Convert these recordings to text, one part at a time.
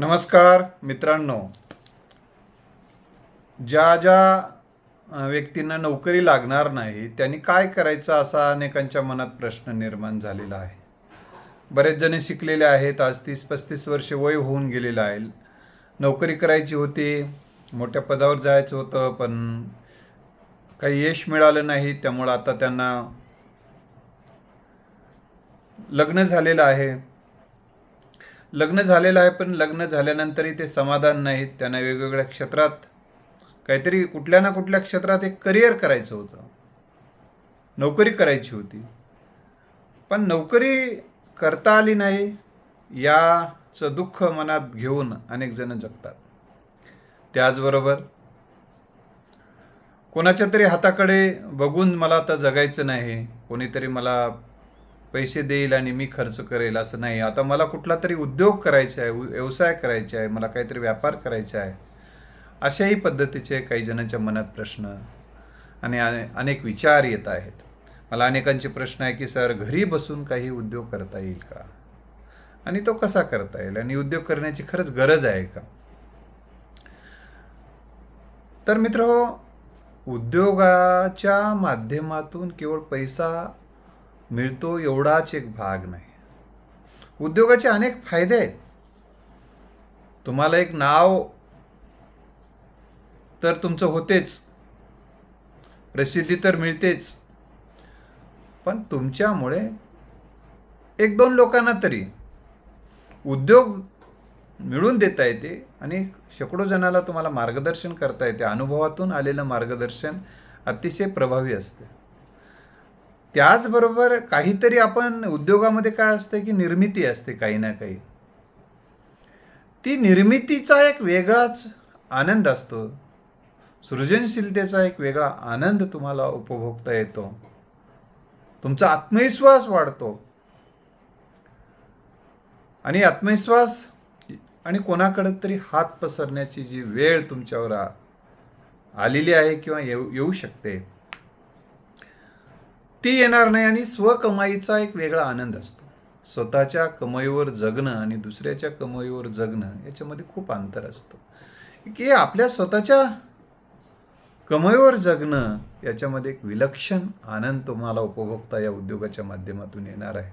नमस्कार मित्रांनो. ज्या ज्या व्यक्तींना नोकरी लागणार नाही त्यांनी काय करायचं असा अनेकांच्या मनात प्रश्न निर्माण झालेला आहे. बरेच जण शिकलेले आहेत आज तीस पस्तीस वर्षे वय होऊन गेलेलं आहे. नोकरी करायची होती मोठ्या पदावर जायचं होतं पण काही यश मिळालं नाही त्यामुळं आता त्यांना लग्न झालेलं आहे. लग्न झालेलं आहे पण लग्न झाल्यानंतरही ते समाधान नाहीत. त्यांना वेगवेगळ्या क्षेत्रात काहीतरी कुठल्या ना कुठल्या क्षेत्रात एक करिअर करायचं होतं. नोकरी करायची होती. पण नोकरी करता आली नाही याचं दुःख मनात घेऊन अनेक जण जगतात. त्याचबरोबर कोणाच्या तरी हाताकडे बघून मला आता जगायचं नाही कोणीतरी मला पैसे देईल आणि मी खर्च करेल असं नाही. आता मला कुठला तरी उद्योग करायचा आहे व्यवसाय करायचा आहे मला काहीतरी व्यापार करायचा आहे अशाही पद्धतीचे काही जणांच्या मनात प्रश्न आणि अनेक विचार येत आहेत. मला अनेकांचे प्रश्न आहे की सर घरी बसून काही उद्योग करता येईल का? आणि तो कसा करता येईल? आणि उद्योग करण्याची खरंच गरज आहे का? तर मित्र उद्योगाच्या माध्यमातून केवळ पैसा मिळतो एवढाच एक भाग नाही. उद्योगाचे अनेक फायदे आहेत. तुम्हाला एक नाव तर तुमचं होतेच. प्रसिद्धी तर मिळतेच. पण तुमच्यामुळे एक दोन लोकांना तरी उद्योग मिळून देता येते आणि शेकडो जणाला तुम्हाला मार्गदर्शन करता येते. अनुभवातून आलेलं मार्गदर्शन अतिशय प्रभावी असते. त्याचबरोबर काहीतरी आपण उद्योगामध्ये काय असते की निर्मिती असते काही ना काही. ती निर्मितीचा एक वेगळाच आनंद असतो. सृजनशीलतेचा एक वेगळा आनंद तुम्हाला उपभोगता येतो. तुमचा आत्मविश्वास वाढतो. आणि आत्मविश्वास आणि कोणाकडे तरी हात पसरण्याची जी वेळ तुमच्यावर आलेली आहे किंवा येऊ येऊ शकते. ती येणार नाही आणि स्वकमाईचा एक वेगळा आनंद असतो. स्वतःच्या कमाईवर जगणं आणि दुसऱ्याच्या कमाईवर जगणं याच्यामध्ये खूप अंतर असतं. की आपल्या स्वतःच्या कमाईवर जगणं याच्यामध्ये एक विलक्षण आनंद तुम्हाला उपभोगता या उद्योगाच्या माध्यमातून येणार आहे.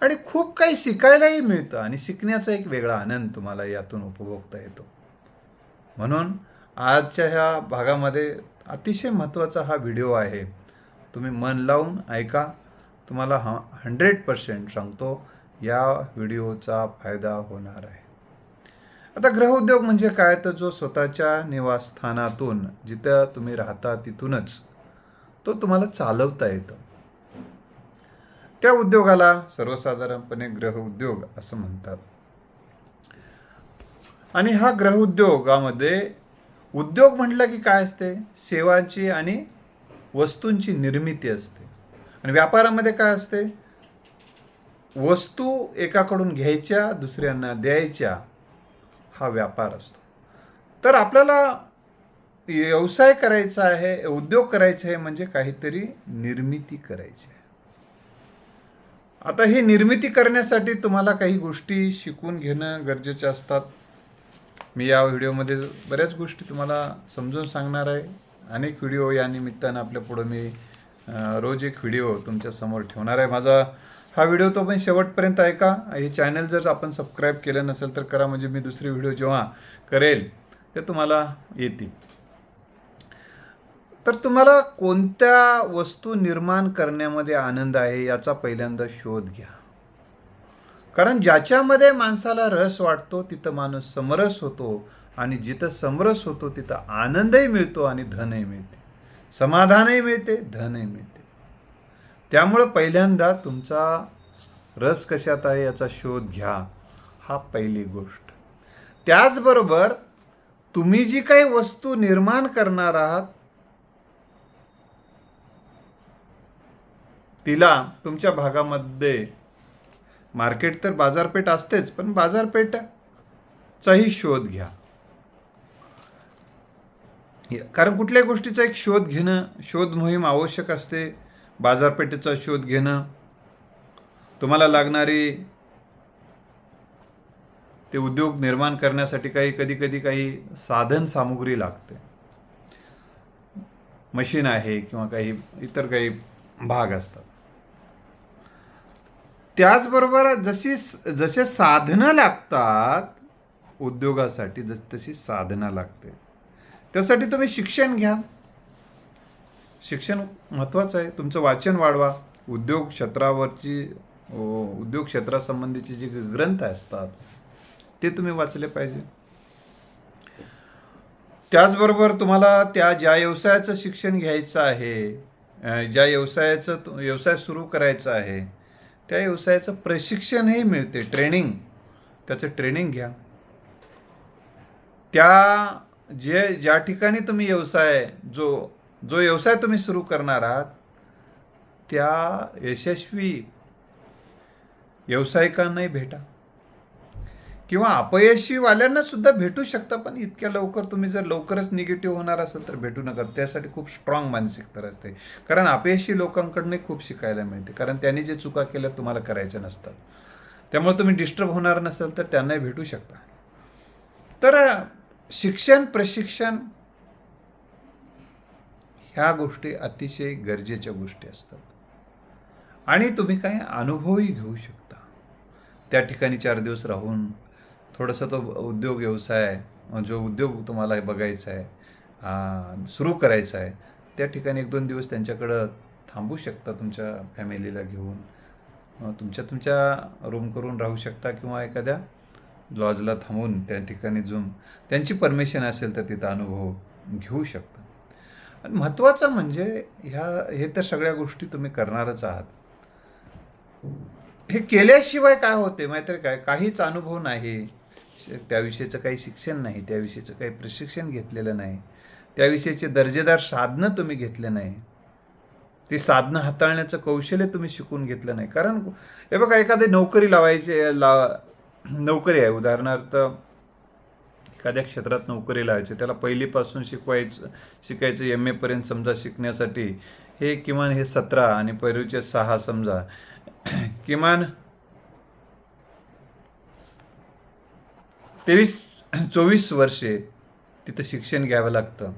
आणि खूप काही शिकायलाही मिळतं आणि शिकण्याचा एक वेगळा आनंद तुम्हाला यातून उपभोगता येतो. म्हणून आजच्या ह्या भागामध्ये अतिशय महत्त्वाचा हा व्हिडिओ आहे. तुम्ही मन लावून ऐका. तुम्हाला ह हंड्रेड पर्सेंट सांगतो या व्हिडिओचा फायदा होणार आहे. आता ग्रहउद्योग म्हणजे काय? तर जो स्वतःच्या निवासस्थानातून जिथं तुम्ही राहता तिथूनच तो तुम्हाला चालवता येतो. त्या उद्योगाला सर्वसाधारणपणे ग्रहउद्योग असं म्हणतात. आणि हा ग्रहउद्योगामध्ये उद्योग म्हटलं की काय असते? सेवाची आणि वस्तूंची निर्मिती असते. आणि व्यापारामध्ये काय असते? वस्तू एकाकडून घ्यायच्या दुसऱ्यांना द्यायच्या हा व्यापार असतो. तर आपल्याला व्यवसाय करायचा आहे उद्योग करायचा आहे म्हणजे काहीतरी निर्मिती करायची आहे. आता ही निर्मिती करण्यासाठी तुम्हाला काही गोष्टी शिकून घेणं गरजेचे असतात. मी या व्हिडिओमध्ये बऱ्याच गोष्टी तुम्हाला समजून सांगणार आहे. अनेक व्हिडिओ या निमित्तानं आपल्या पुढं मी रोज एक व्हिडिओ तुमच्यासमोर ठेवणार आहे. माझा हा व्हिडिओ तो पण शेवटपर्यंत ऐका हे चॅनल जर आपण सबस्क्राईब केलं नसेल तर करा म्हणजे मी दुसरे व्हिडिओ जेव्हा करेल ते तुम्हाला येतील. तर तुम्हाला कोणत्या वस्तू निर्माण करण्यामध्ये आनंद आहे याचा पहिल्यांदा शोध घ्या. कारण ज्याच्यामध्ये माणसाला रस वाटतो तिथं माणूस समरस होतो आणि जिथं समरस होतो तिथं आनंदही मिळतो आणि धनही मिळते. समाधानही मिळते धनही मिळते. त्यामुळं पहिल्यांदा तुमचा रस कशात आहे याचा शोध घ्या हा पहिली गोष्ट. त्याचबरोबर तुम्ही जी काही वस्तू निर्माण करणार आहात तिला तुमच्या भागामध्ये मार्केट तर बाजारपेठ असतेच पण बाजारपेठचाही शोध घ्या. कारण कुठल्याही गोष्टीचा एक शोध घेणं शोध मोहीम आवश्यक असते. बाजारपेठेचा शोध घेणं तुम्हाला लागणारी ते उद्योग निर्माण करण्यासाठी काही कधी कधी काही साधन सामुग्री लागते. मशीन आहे किंवा काही इतर काही भाग असतात. त्याचबरोबर जशी जसे साधनं लागतात उद्योगासाठी जस तशी साधनं लागते. त्यासाठी तुम्ही शिक्षण घ्या. शिक्षण महत्त्वाचं आहे. तुमचं वाचन वाढवा. उद्योग क्षेत्रावरची उद्योग क्षेत्रासंबंधीचे जे ग्रंथ असतात ते तुम्ही वाचले पाहिजे. त्याचबरोबर तुम्हाला त्या ज्या व्यवसायाचं शिक्षण घ्यायचं आहे ज्या व्यवसायाचं व्यवसाय सुरू करायचा आहे त्या व्यवसायाचं प्रशिक्षणही मिळते. ट्रेनिंग त्याचं ट्रेनिंग घ्या. त्या जे ज्या ठिकाणी तुम्ही व्यवसाय जो जो व्यवसाय तुम्ही सुरू करणार आहात त्या यशस्वी व्यावसायिकांनाही भेटा. किंवा अपयशीवाल्यांना सुद्धा भेटू शकता पण इतक्या लवकर तुम्ही जर लवकरच निगेटिव्ह होणार असेल तर भेटू नका. त्यासाठी खूप स्ट्रॉंग मानसिकता असते. कारण अपयशी लोकांकडनं खूप शिकायला मिळते. कारण त्यांनी जे चुका केल्या तुम्हाला करायच्या नसतात. त्यामुळे तुम्ही डिस्टर्ब होणार नसेल तर त्यांनाही भेटू शकता. तर शिक्षण प्रशिक्षण ह्या गोष्टी अतिशय गरजेच्या गोष्टी असतात. आणि तुम्ही काही अनुभवही घेऊ शकता. त्या ठिकाणी चार दिवस राहून थोडासा तो उद्योग व्यवसाय जो उद्योग तुम्हाला बघायचा आहे सुरू करायचा आहे त्या ठिकाणी एक दोन दिवस त्यांच्याकडं थांबू शकता तुमच्या फॅमिलीला घेऊन. तुमच्या तुमच्या रूम करून राहू शकता किंवा एखाद्या लॉजला थांबून त्या ठिकाणी जाऊन त्यांची परमिशन असेल तर तिथं अनुभव घेऊ शकता. आणि महत्त्वाचं म्हणजे ह्या हे तर सगळ्या गोष्टी तुम्ही करणारच आहात. हे केल्याशिवाय काय होते माहिती आहे काय? काहीच अनुभव नाही. श- त्याविषयीचं काही शिक्षण नाही त्याविषयीचं काही प्रशिक्षण घेतलेलं नाही. त्याविषयीचे दर्जेदार साधनं तुम्ही घेतले नाही. ती साधनं हाताळण्याचं कौशल्य तुम्ही शिकून घेतलं नाही. कारण हे बघा एखादी नोकरी लावायची लावा नोकरी आहे. उदाहरणार्थ एखाद्या क्षेत्रात नोकरी लावायची त्याला पहिलीपासून शिकवायचं शिकायचं एम एपर्यंत समजा शिकण्यासाठी हे किमान हे सतरा आणि पहिलीचे सहा समजा. किमान तेवीस चोवीस वर्षे तिथं शिक्षण घ्यावं लागतं.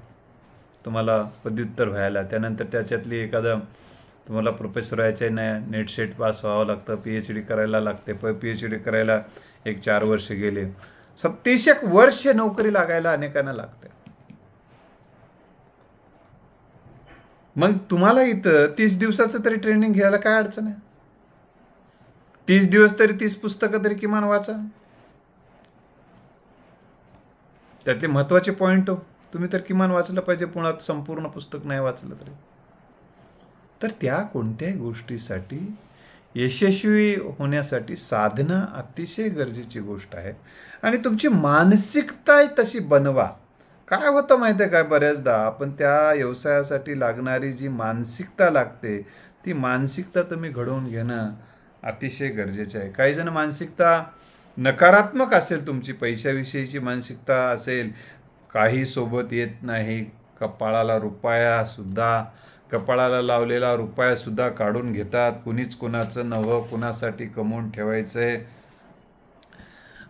तुम्हाला पदव्युत्तर व्हायला त्यानंतर त्याच्यातली एखादं तुम्हाला प्रोफेसर व्हायचं आहे ना नेट सेट पास व्हावं लागतं पी एच डी करायला लागते. प पी एच डी करायला एक चार वर्ष गेले. सत्तीस एक वर्ष नोकरी लागायला अनेकांना लागते मग तुम्हाला इथं तीस दिवसाचं तरी ट्रेनिंग घ्यायला काय अडचण आहे? तीस दिवस तरी तीस पुस्तकं तरी किमान वाचा. त्यातले महत्त्वाचे पॉईंट हो. तुम्ही तर किमान वाचलं पाहिजे पुन्हा संपूर्ण पुस्तक नाही वाचलं तरी. तर त्या कोणत्याही गोष्टीसाठी यशस्वी होण्यासाठी साधना अतिशय गरजेची गोष्ट आहे. आणि तुमची मानसिकता तशी बनवा. काय होतं माहिती आहे काय बऱ्याचदा? आपण त्या व्यवसायासाठी लागणारी जी मानसिकता लागते ती मानसिकता तुम्ही घडवून घेणं अतिशय गरजेचं आहे. काही जण मानसिकता नकारात्मक असेल तुमची पैशाविषयीची मानसिकता असेल काही सोबत येत नाही कपाळाला रुपयासुद्धा कपाळाला लावलेला रुपया सुद्धा काढून घेतात. कुणीच कुणाचं नवं कुणासाठी कमवून ठेवायचं आहे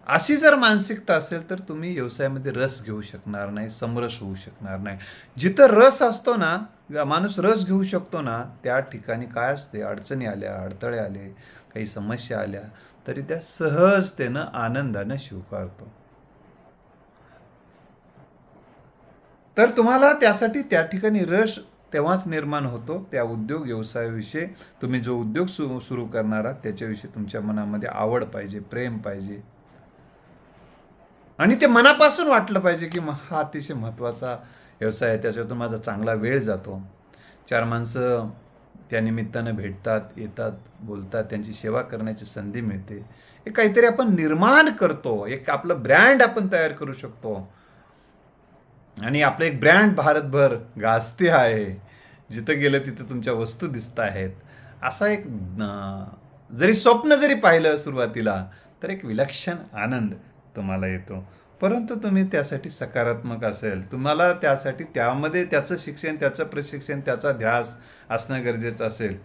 अशी जर मानसिकता असेल तर तुम्ही व्यवसायामध्ये रस घेऊ शकणार नाही समरस होऊ शकणार नाही. जिथं रस असतो ना माणूस रस घेऊ शकतो ना त्या ठिकाणी काय असते? अडचणी आल्या अडथळे आले काही समस्या आल्या तरी त्या सहजतेनं आनंदानं स्वीकारतो. तर तुम्हाला त्यासाठी त्या ठिकाणी रस तेव्हाच निर्माण होतो त्या उद्योग व्यवसायाविषयी. तुम्ही जो उद्योग सु सुरू करणार आहात त्याच्याविषयी तुमच्या मनामध्ये आवड पाहिजे प्रेम पाहिजे. आणि ते मनापासून वाटलं पाहिजे की मग हा अतिशय महत्त्वाचा व्यवसाय आहे त्याच्यातून माझा चांगला वेळ जातो. चार माणसं त्या निमित्तानं भेटतात येतात बोलतात त्यांची सेवा करण्याची संधी मिळते. हे काहीतरी आपण निर्माण करतो एक आपलं ब्रँड आपण तयार करू शकतो. आणि आपलं एक ब्रँड भारतभर गाजते आहे. जिथं गेलं तिथं तुमच्या वस्तू दिसत आहेत. असा एक जरी स्वप्न जरी पाहिलं सुरुवातीला तर एक विलक्षण आनंद तुम्हाला येतो. परंतु तुम्ही त्यासाठी सकारात्मक असेल तुम्हाला त्यासाठी त्यामध्ये त्याचं शिक्षण त्याचं प्रशिक्षण त्याचा ध्यास असणं गरजेचं असेल.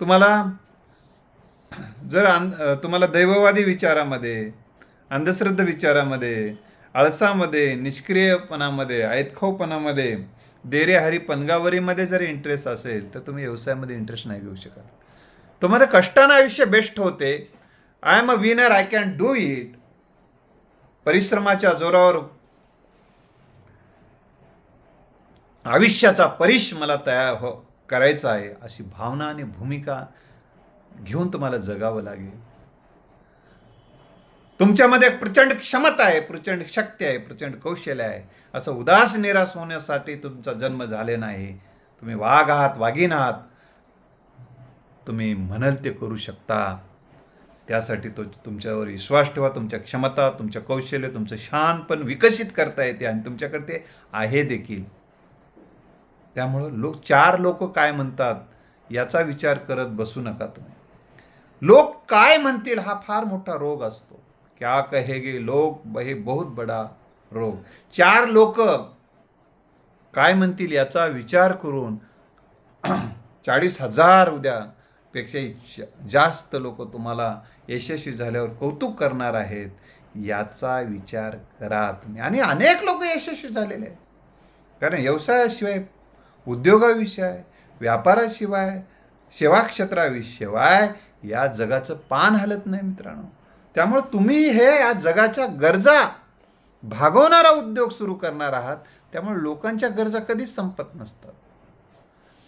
तुम्हाला जर आन तुम्हाला दैववादी विचारामध्ये अंधश्रद्धा विचारामध्ये आळसामध्ये निष्क्रियपणामध्ये ऐतखाऊपणामध्ये देरेहारी पनगावरीमध्ये जर इंटरेस्ट असेल तर तुम्ही व्यवसायामध्ये इंटरेस्ट नाही घेऊ शकत. तुम्हाला कष्टानं आयुष्य बेस्ट होते. I am a winner I can do it परिश्रमाच्या जोरावर आयुष्याचा परिश मला तयार हो करायचा आहे अशी भावना आणि भूमिका घेऊन तुम्हाला जगावं लागेल. तुमच्यामध्ये प्रचंड क्षमता आहे प्रचंड शक्ती आहे प्रचंड कौशल्य आहे. असं उदास निराश होण्यासाठी तुमचा जन्म झाले नाही. तुम्ही वाघ आहात वाघीन आहात. तुम्ही म्हणाल ते करू शकता. त्यासाठी तो तुमच्यावर विश्वास ठेवा तुमच्या क्षमता तुमच्या कौशल्य तुमचं शान पण विकसित करता येते आणि तुमच्याकडे ते आहे देखील. त्यामुळं लोक चार लोक काय म्हणतात याचा विचार करत बसू नका तुम्ही. लोक काय म्हणतील हा फार मोठा रोग असतो. क्या कहेगे लोक हे बहुत बडा रोग. चार लोक काय म्हणतील याचा विचार करून चाळीस हजार उद्या पेक्षाही जास्त लोक तुम्हाला यशस्वी झाल्यावर कौतुक करणार आहेत याचा विचार करा तुम्ही. आणि अनेक लोक यशस्वी झालेले आहेत. कारण व्यवसायाशिवाय उद्योगाविषयी व्यापाराशिवाय सेवा क्षेत्राविषयी या जगाचं पान हलत नाही मित्रांनो. त्यामुळे तुम्ही हे या जगाच्या गरजा भागवणारा उद्योग सुरू करणार आहात त्यामुळे लोकांच्या गरजा कधीच संपत नसतात.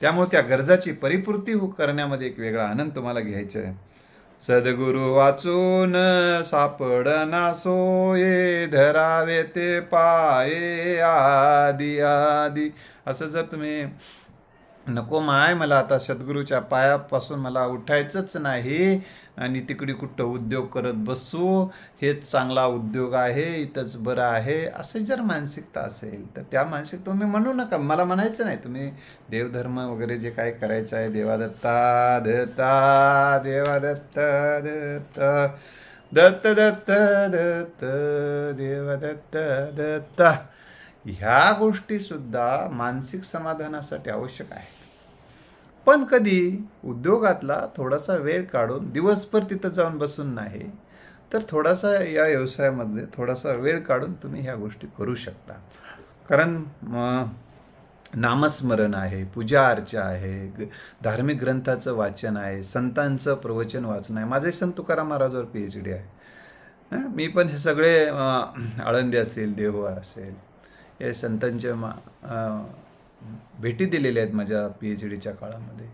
त्यामुळे त्या गरजाची परिपूर्ती हो करण्यामध्ये एक वेगळा आनंद तुम्हाला घ्यायचा आहे. सद्गुरु वाचून सापडना सोये धरावे ते पाये आदी आदी असं जर तुम्ही नको माय मला आता सद्गुरूच्या पायापासून मला उठायचंच नाही. आणि तिकडे कुठं उद्योग करत बसू हेच चांगला उद्योग आहे इथंच बरं आहे असं जर मानसिकता असेल तर त्या मानसिकता तुम्ही म्हणू नका. मला म्हणायचं नाही तुम्ही देवधर्म वगैरे जे काय करायचं आहे देवादत्ता दत्ता देवादत्त दत्त दत्त दत्त दत्त देवादत्त दत्त ह्या गोष्टीसुद्धा मानसिक समाधानासाठी आवश्यक आहे. पण कधी उद्योगातला थोडासा वेळ काढून दिवसभर तिथं जाऊन बसून नाही तर थोडासा या व्यवसायामध्ये थोडासा वेळ काढून तुम्ही ह्या गोष्टी करू शकता. कारण नामस्मरण आहे पूजा अर्चा आहे ग- धार्मिक ग्रंथाचं वाचन आहे संतांचं प्रवचन वाचन आहे. माझे संत तुकाराम महाराजावर पी एच डी आहे. मी पण हे सगळे आळंदी असतील देहू असेल हे संतांच्या मा भेटी दिलेल्या आहेत माझ्या पी एच डीच्या काळामध्ये.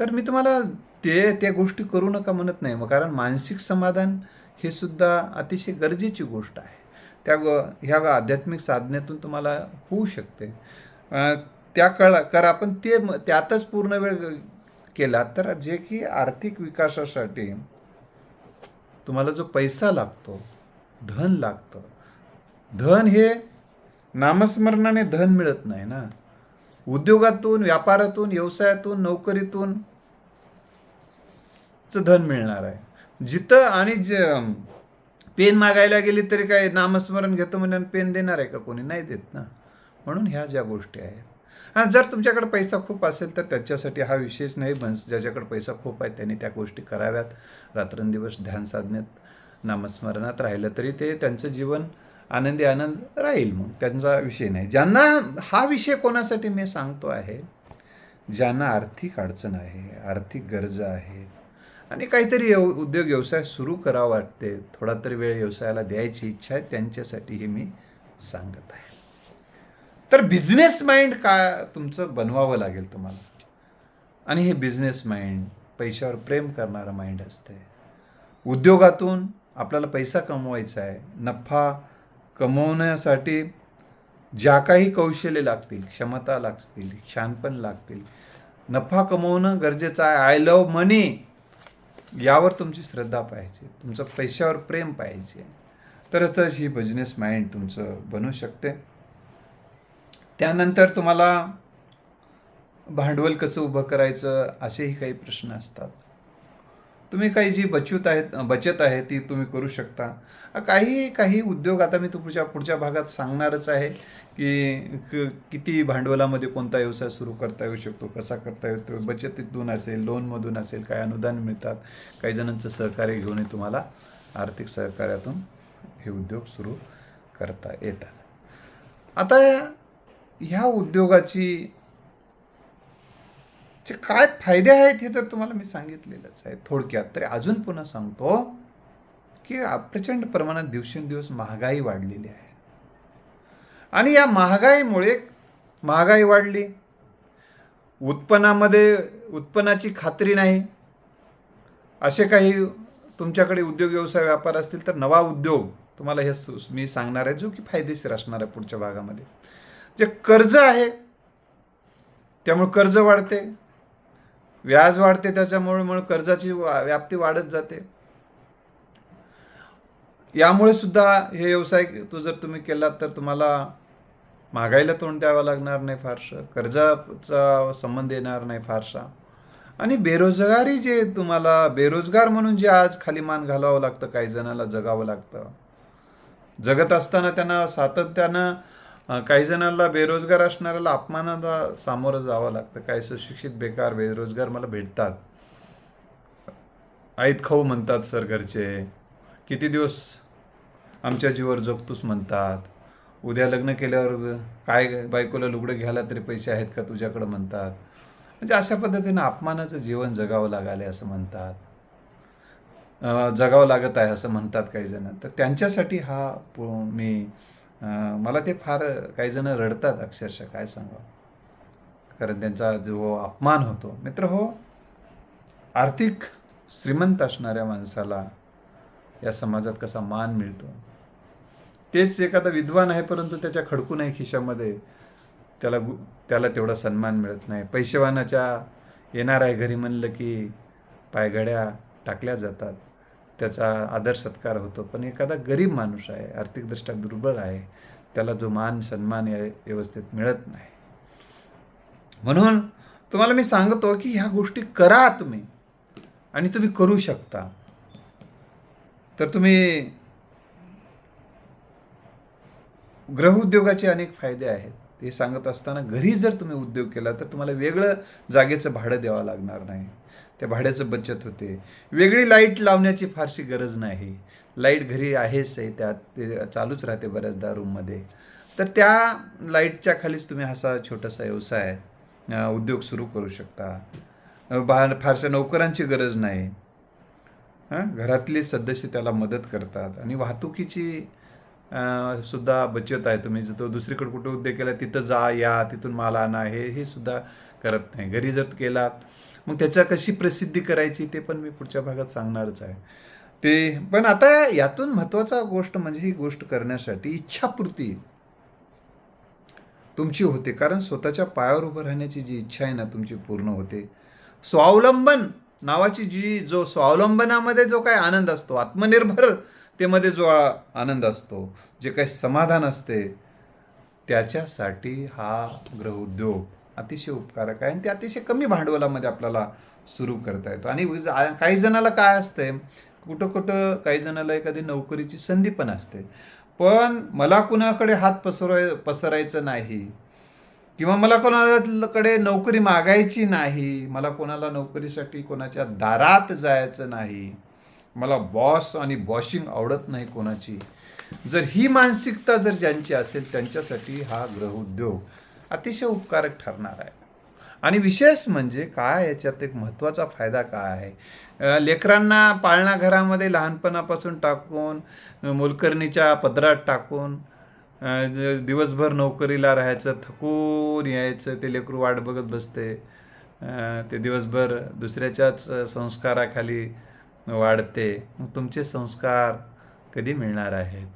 तर मी तुम्हाला ते त्या गोष्टी करू नका म्हणत नाही. मग कारण मानसिक समाधान हे सुद्धा अतिशय गरजेची गोष्ट आहे. त्या ह्या आध्यात्मिक साधनेतून तुम्हाला होऊ शकते. त्या कळा कारण आपण ते त्यातच पूर्ण वेळ केला तर जे की आर्थिक विकासासाठी तुम्हाला जो पैसा लागतो धन लागतं. धन हे नामस्मरणाने धन मिळत नाही ना? उद्योगातून व्यापारातून व्यवसायातून नोकरीतून धन मिळणार आहे. जिथं आणि ज पेन मागायला गेली तरी काय नामस्मरण घेतो म्हणून पेन देणार आहे का कोणी? नाही देत ना. म्हणून ह्या ज्या गोष्टी आहेत. हां जर तुमच्याकडे पैसा खूप असेल तर त्याच्यासाठी हा विशेष नाही म्हणस ज्याच्याकडे पैसा खूप आहे त्यांनी त्या गोष्टी कराव्यात. रात्रंदिवस ध्यान साधण्यात नामस्मरणात राहिलं तरी ते त्यांचं जीवन आनंदी आनंद राहील मग त्यांचा विषय नाही. ज्यांना हा विषय कोणासाठी मी सांगतो आहे ज्यांना आर्थिक अडचण आहे आर्थिक गरजा आहे आणि काहीतरी उद्योग व्यवसाय सुरू करावा वाटते थोडा तरी वेळ व्यवसायाला द्यायची इच्छा आहे त्यांच्यासाठी हे मी सांगत आहे. तर बिझनेस माइंड का तुमचं बनवावं लागेल तुम्हाला? आणि हे बिझनेस माइंड पैशावर प्रेम करणारं माइंड असते उद्योगातून आपल्याला पैसा कमवायचा आहे नफा कमवण्यासाठी ज्या काही कौशल्य लागतील क्षमता लागतील शानपण लागतील नफा कमवणं गरजेचं आहे. आय लव मनी यावर तुमची श्रद्धा पाहिजे. तुमचं पैशावर प्रेम पाहिजे. तरच ही बिझनेस माइंड तुमचं बनू शकते. त्यानंतर तुम्हाला भांडवल कसं उभं करायचं असेही काही प्रश्न असतात. तुम्ही काही जी बचत आहेत बचत आहे ती तुम्ही करू शकता. काही काही उद्योग आता मी तुमच्या पुढच्या भागात सांगणारच आहे की क- किती भांडवलामध्ये कोणता व्यवसाय सुरू करता येऊ शकतो कसा करता येतो बचतीतून असेल लोनमधून असेल काही अनुदान मिळतात काही जणांचं सहकार्य घेऊनही तुम्हाला आर्थिक सहकार्यातून हे उद्योग सुरू करता येतात. आता ह्या उद्योगाची जे काय फायदे आहेत हे तर तुम्हाला मी सांगितलेलंच आहे. थोडक्यात तरी अजून पुन्हा सांगतो की प्रचंड प्रमाणात दिवसेंदिवस महागाई वाढलेली आहे. आणि या महागाईमुळे महागाई वाढली. उत्पन्नामध्ये उत्पन्नाची खात्री नाही. असे काही तुमच्याकडे उद्योग व्यवसाय व्यापार असतील तर नवा उद्योग तुम्हाला हे सु- मी सांगणार आहे जो की फायदेशीर असणार आहे पुढच्या भागामध्ये. जे कर्ज आहे त्यामुळे कर्ज वाढते. व्याज वाढते त्याच्यामुळे म्हणून कर्जाची व्याप्ती वाढत जाते. यामुळे सुद्धा हे व्यवसाय तो जर तुम्ही केलात तर तुम्हाला महागाईला तोंड द्यावं लागणार नाही फारसं कर्जाचा संबंध येणार नाही फारसा. आणि बेरोजगारी जे तुम्हाला बेरोजगार म्हणून जे आज खाली मान घालावं लागतं काही जणाला जगावं लागतं. जगत असताना त्यांना सातत्यानं काही जणांना बेरोजगार असणाऱ्याला अपमानाला सामोरं जावं लागतं. काही सुशिक्षित बेकार बेरोजगार मला भेटतात. आईत खाऊ म्हणतात सर घरचे. किती दिवस आमच्या जीवर जगतोस म्हणतात. उद्या लग्न केल्यावर काय बायकोला लुगडं घ्यायला तरी पैसे आहेत का तुझ्याकडं म्हणतात. म्हणजे अशा पद्धतीनं अपमानाचं जीवन जगावं लागाले असं म्हणतात. जगावं लागत आहे असं म्हणतात काही जण. तर त्यांच्यासाठी हा मी मला ते फार काही जण रडतात अक्षरशः काय सांगावं? कारण त्यांचा जो अपमान होतो. मित्र हो आर्थिक श्रीमंत असणाऱ्या माणसाला या समाजात कसा मान मिळतो? तेच एखादा विद्वान आहे परंतु त्याच्या खडकून आहे खिशामध्ये त्याला गु- त्याला तेवढा सन्मान मिळत नाही. पैसेवानाच्या येणार आहे घरी म्हणलं की पायघड्या टाकल्या जातात. त्याचा आदर सत्कार होतो. पण एखादा गरीब माणूस आहे आर्थिकदृष्ट्या दुर्बल आहे त्याला जो मान सन्मान या व्यवस्थेत मिळत नाही. म्हणून तुम्हाला मी सांगतो की ह्या गोष्टी करा तुम्ही आणि तुम्ही करू शकता. तर तुम्ही गृहउद्योगाचे अनेक फायदे आहेत. हे सांगत असताना घरी जर तुम्ही उद्योग केला तर तुम्हाला वेगळं जागेचं भाडं द्यावं लागणार नाही. त्या भाड्याचं बचत होते. वेगळी लाइट लावण्याची फारशी गरज नाही. लाइट घरी आहेच आहे त्यात ते चालूच राहते बऱ्याचदा रूममध्ये. तर त्या लाईटच्या खालीच तुम्ही असा छोटासा व्यवसाय उद्योग सुरू करू शकता. बा फारशा नोकरांची गरज नाही. हां घरातले सदस्य त्याला मदत करतात. आणि वाहतुकीची सुद्धा बचत आहे. तुम्ही जर तो दुसरीकडे कुठे उद्योग केला तिथं जा या तिथून माल आणा हे हे सुद्धा करत नाही. घरी जर केलात मग त्याच्या कशी प्रसिद्धी करायची ते पण मी पुढच्या भागात सांगणारच आहे. ते पण आता यातून महत्त्वाचा गोष्ट म्हणजे ही गोष्ट करण्यासाठी इच्छापूर्ती तुमची होते. कारण स्वतःच्या पायावर उभं राहण्याची जी इच्छा आहे ना तुमची पूर्ण होते. स्वावलंबन नावाची जी जो स्वावलंबनामध्ये जो काय आनंद असतो आत्मनिर्भरतेमध्ये जो आनंद असतो जे काही समाधान असते त्याच्यासाठी हा गृहउद्योग अतिशय उपकारक आहे. आणि ते अतिशय कमी भांडवलामध्ये आपल्याला सुरू करता येतो. आणि काही जणाला काय असतंय कुठं कुठं काही जणाला एखादी नोकरीची संधी पण असते. पण मला कुणाकडे हात पसरवाय पसरायचं नाही. किंवा मला कोणाकडे नोकरी मागायची नाही. मला कोणाला नोकरीसाठी कोणाच्या दारात जायचं नाही. मला बॉस आणि बॉशिंग आवडत नाही कोणाची. जर ही मानसिकता जर ज्यांची असेल त्यांच्यासाठी हा गृहउद्योग अतिशय उपकारक ठरणार आहे. आणि विशेष म्हणजे काय याच्यात एक महत्त्वाचा फायदा काय? आहे लेकरांना पाळणा घरामध्ये लहानपणापासून टाकून मोलकरणीच्या पदरात टाकून दिवसभर नोकरीला राहायचं थकून यायचं ते लेकरू वाट बघत बसते. ते दिवसभर दुसऱ्याच्याच संस्काराखाली वाढते. मग तुमचे संस्कार कधी मिळणार आहेत?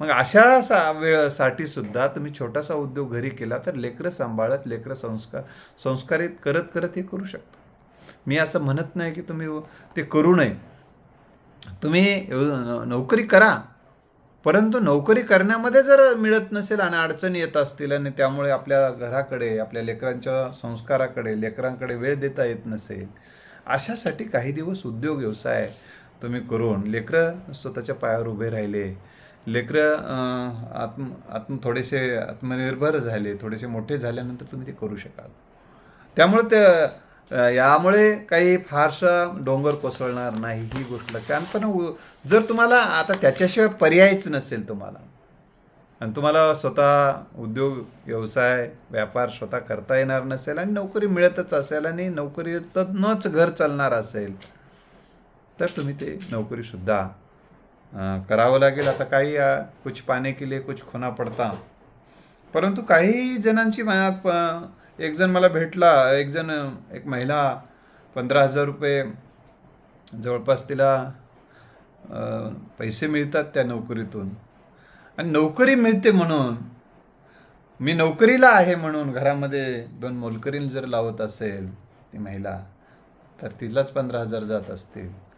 मग अशा सा वेळसाठी सुद्धा तुम्ही छोटासा उद्योग घरी केला तर लेकरं सांभाळत लेकरं संस्कार संस्कारित करत करत हे करू शकता. मी असं म्हणत नाही की तुम्ही ते करू नये. तुम्ही नोकरी करा. परंतु नोकरी करण्यामध्ये जर मिळत नसेल आणि अडचणी येत असतील आणि त्यामुळे आपल्या घराकडे आपल्या लेकरांच्या संस्काराकडे लेकरांकडे वेळ देता येत नसेल अशासाठी काही दिवस उद्योग व्यवसाय तुम्ही करून लेकरं स्वतःच्या पायावर उभे राहिले. लेकरं आत्म आत्म थोडेसे आत्मनिर्भर झाले थोडेसे मोठे झाल्यानंतर तुम्ही ते करू शकाल. त्यामुळे ते यामुळे काही फारसा डोंगर कोसळणार नाही ही गोष्ट लक्षात पण जर तुम्हाला आता त्याच्याशिवाय पर्यायच नसेल तुम्हाला आणि तुम्हाला स्वतः उद्योग व्यवसाय व्यापार स्वतः करता येणार नसेल आणि नोकरी मिळतच असेल आणि नोकरीतनंच घर चालणार असेल तर तुम्ही ते नोकरीसुद्धा करावं लागेल. आता काही कुछ पाने के लिए कुछ खोना पडता. परंतु काही जणांची मनात प- एक जण मला भेटला. एक जण एक महिला पंधरा हजार रुपये जवळपास तिला पैसे मिळतात त्या नोकरीतून. आणि नोकरी मिळते म्हणून मी नोकरीला आहे म्हणून घरामध्ये दोन मोलकरीन जर लावत असेल ती महिला तर तिलाच पंधरा हजार जात असतील.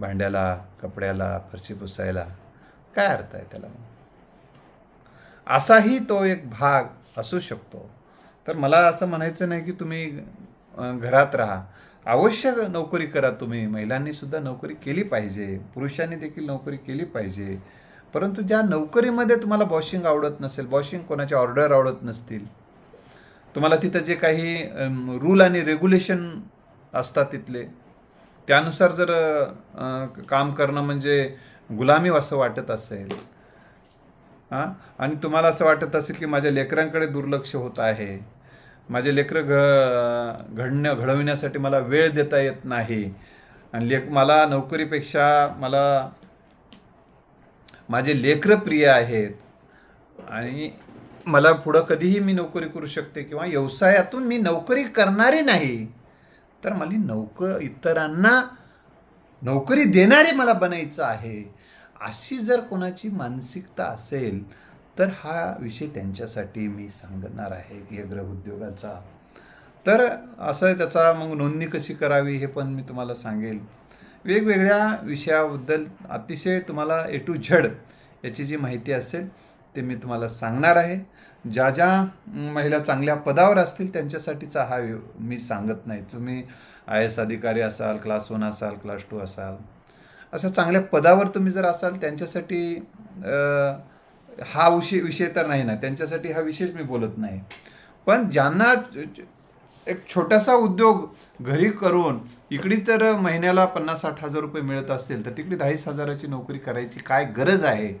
भांड्याला कपड्याला फरशी पुसायला काय अर्थ आहे त्याला? मग असाही तो एक भाग असू शकतो. तर मला असं म्हणायचं नाही की तुम्ही घरात राहा. अवश्य नोकरी करा तुम्ही. महिलांनी सुद्धा नोकरी केली पाहिजे. पुरुषांनी देखील नोकरी केली पाहिजे. परंतु ज्या नोकरीमध्ये तुम्हाला बॉशिंग आवडत नसेल बॉशिंग कोणाच्या ऑर्डर आवडत नसतील तुम्हाला तिथं जे काही रूल आणि रेग्युलेशन असतात तिथले त्यानुसार जर काम करणं म्हणजे गुलामी असं वाटत असेल हां? आणि तुम्हाला असं वाटत असेल की माझ्या लेकरांकडे दुर्लक्ष होत आहे माझे लेकरं घ घडण्या घडविण्यासाठी मला वेळ देता येत नाही आणि लेक मला नोकरीपेक्षा मला माझे लेकरं प्रिय आहेत आणि मला पुढं कधीही मी नोकरी करू शकते किंवा व्यवसायातून मी नोकरी करणारी नाही तर मला नौक इतरांना नोकरी देणारे मला बनायचं आहे. अशी जर कोणाची मानसिकता असेल तर हा विषय त्यांच्यासाठी मी सांगणार आहे की उद्योगाचा. तर असं त्याचा मग नोंदणी कशी करावी हे पण मी तुम्हाला सांगेल. वेगवेगळ्या विषयाबद्दल अतिशय तुम्हाला ए टू झड याची जी माहिती असेल ते मी तुम्हाला सांगणार आहे. ज्या ज्या महिला चांगल्या पदावर असतील त्यांच्यासाठीचा हा मी सांगत नाही. तुम्ही आय एस अधिकारी असाल क्लास वन असाल क्लास टू असाल अशा चांगल्या पदावर तुम्ही जर असाल त्यांच्यासाठी हा विषय विषय तर नाही ना. त्यांच्यासाठी हा विषयच मी बोलत नाही. पण ज्यांना एक छोटासा उद्योग घरी करून इकडे तर महिन्याला पन्नास साठ हजार रुपये मिळत असतील तर तिकडे दहावीस हजाराची नोकरी करायची काय गरज आहे?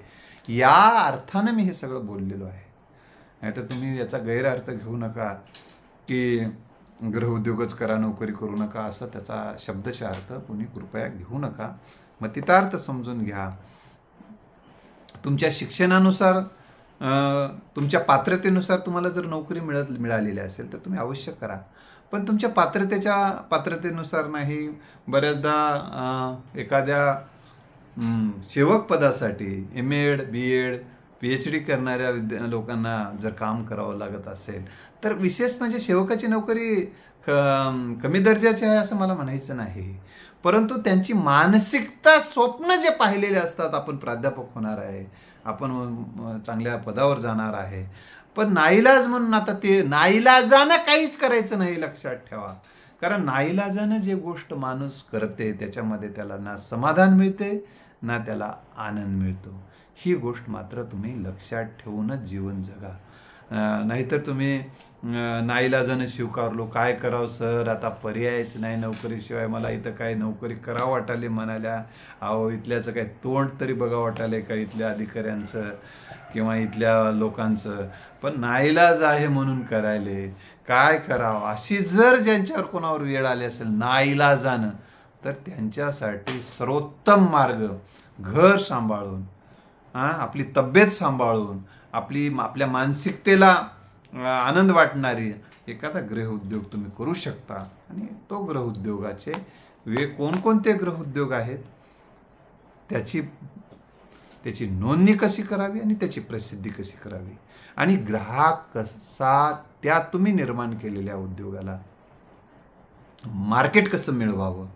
या अर्थानं मी हे सगळं बोललेलो आहे. नाहीतर तुम्ही याचा गैरअर्थ घेऊ नका की गृहउद्योगच करा नोकरी करू नका असं त्याचा शब्दशः अर्थ कोणी कृपया घेऊ नका. मतितार्थ समजून घ्या. तुमच्या शिक्षणानुसार तुमच्या पात्रतेनुसार तुम्हाला जर नोकरी मिळत मिळालेली असेल तर तुम्ही अवश्य करा. पण तुमच्या पात्रतेच्या पात्रतेनुसार नाही बऱ्याचदा एखाद्या सेवक पदासाठी M Ed B Ed P H D करणाऱ्या विद्या लोकांना जर काम करावं लागत असेल तर विशेष म्हणजे सेवकाची नोकरी क- कमी दर्जाची आहे असं मला म्हणायचं नाही. परंतु त्यांची मानसिकता स्वप्न जे पाहिलेले असतात आपण प्राध्यापक होणार आहे आपण चांगल्या पदावर जाणार आहे. पण नाईलाज म्हणून आता ते नाईलाजानं काहीच करायचं नाही लक्षात ठेवा. कारण नाईलाजानं जे गोष्ट माणूस करते त्याच्यामध्ये त्याला ना समाधान मिळते ना त्याला आनंद मिळतो. ही गोष्ट मात्र तुम्ही लक्षात ठेवूनच जीवन जगा. नाहीतर तुम्ही नाईलाजानं स्वीकारलो. काय करावं सर? आता पर्यायच नाही नोकरीशिवाय. मला इथं काय नोकरी करावं वाटाले म्हणाल्या. अहो इथल्याचं काय तोंड तरी बघा वाटाले का इथल्या अधिकाऱ्यांचं किंवा इथल्या लोकांचं? पण नाईलाज आहे म्हणून करायले. काय करावं? अशी जर ज्यांच्यावर कोणावर वेळ आली असेल नाईलाजानं तर त्यांच्यासाठी सर्वोत्तम मार्ग घर सांभाळून हां आपली तब्येत सांभाळून आपली आपल्या मानसिकतेला आनंद वाटणारी एखादा गृहउद्योग तुम्ही करू शकता. आणि तो गृहउद्योगाचे वे कोणकोणते गृहउद्योग आहेत? त्याची त्याची नोंदणी कशी करावी आणि त्याची प्रसिद्धी कशी करावी? आणि ग्राहक कसा त्या तुम्ही निर्माण केलेल्या उद्योगाला मार्केट कसं मिळवावं?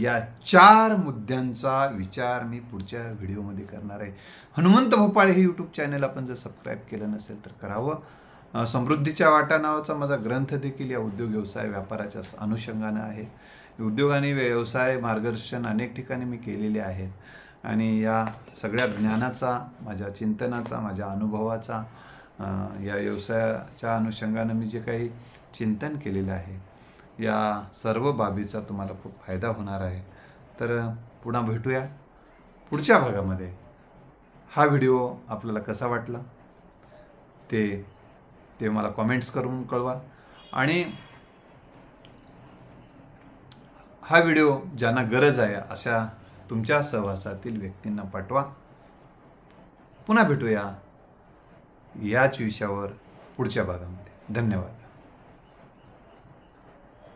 या चार मुद्द्यांचा विचार मी पुढच्या व्हिडिओमध्ये करणार आहे. हनुमंत भोपाळे हे यूट्यूब चॅनल आपण जर सबस्क्राईब केलं नसेल तर करावं. समृद्धीच्या वाटा नावाचा माझा ग्रंथ देखील या उद्योग व्यवसाय व्यापाराच्या अनुषंगानं आहे. उद्योग आणि व्यवसाय मार्गदर्शन अनेक ठिकाणी मी केलेले आहेत. आणि या सगळ्या ज्ञानाचा माझ्या चिंतनाचा माझ्या अनुभवाचा या व्यवसायाच्या अनुषंगानं मी जे काही चिंतन केलेलं आहे या सर्व बाबीचा तुम्हाला खूप फायदा होणार आहे. तर पुन्हा भेटूया. पुढच्या भागामध्ये. हा व्हिडिओ आपल्याला कसा वाटला? ते ते मला कॉमेंट्स करून कळवा. आणि हा व्हिडिओ ज्यांना गरज आहे अशा तुमच्या सहवासातील व्यक्तींना पाठवा. पुन्हा भेटूया याच विषयावर पुढच्या भागामध्ये. धन्यवाद.